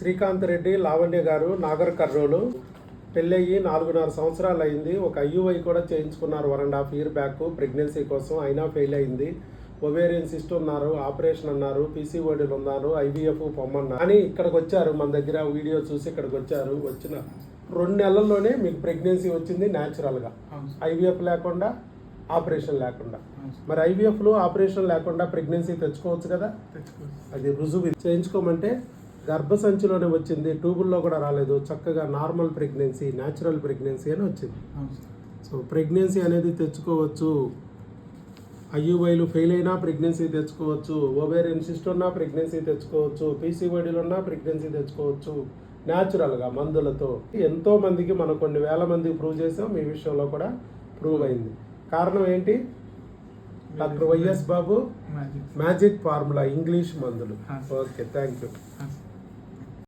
శ్రీకాంత్ రెడ్డి లావణ్య గారు నాగర్ కర్నూలు. పెళ్ళయ్యి నాలుగున్నర సంవత్సరాలు అయింది ఒక ఐయుఐ కూడా చేయించుకున్నారు one and half year back. Pregnancy కోసం అయినా ఫెయిల్ అయింది ఒవేరియన్ సిస్ట్ ఉన్నారు ఆపరేషన్ అన్నారు పీసీఓడీలు ఉన్నారు ఐవీఎఫ్ పొమ్మన్నారు. అని ఇక్కడికి వచ్చారు మన దగ్గర వీడియో చూసి ఇక్కడికి వచ్చారు. వచ్చిన రెండు నెలల్లోనే మీకు ప్రెగ్నెన్సీ వచ్చింది న్యాచురల్గా. ఐవీఎఫ్ లేకుండా ఆపరేషన్ లేకుండా. మరి ఐవీఎఫ్లో ఆపరేషన్ లేకుండా ప్రెగ్నెన్సీ తెచ్చుకోవచ్చు కదా? అది రుజువు చేయించుకోమంటే గర్భసంచిలోనే వచ్చింది ట్యూబుల్లో కూడా రాలేదు. చక్కగా నార్మల్ ప్రెగ్నెన్సీ న్యాచురల్ ప్రెగ్నెన్సీ అని వచ్చింది. సో ప్రెగ్నెన్సీ అనేది తెచ్చుకోవచ్చు. ఐయువైలు ఫెయిల్ అయినా ప్రెగ్నెన్సీ తెచ్చుకోవచ్చు. ఓవేరియన్ సిస్ట్ ఉన్నా ప్రెగ్నెన్సీ తెచ్చుకోవచ్చు. పీసీఓడీలు ఉన్నా ప్రెగ్నెన్సీ తెచ్చుకోవచ్చు. న్యాచురల్గా మందులతో. ఎంతో మందికి మనం కొన్ని వేల మందికి ప్రూవ్ చేసాం. మీ విషయంలో కూడా ప్రూవ్ అయింది. కారణం ఏంటి? Doctor YS Babu magic formula English మందులు. Okay thank you.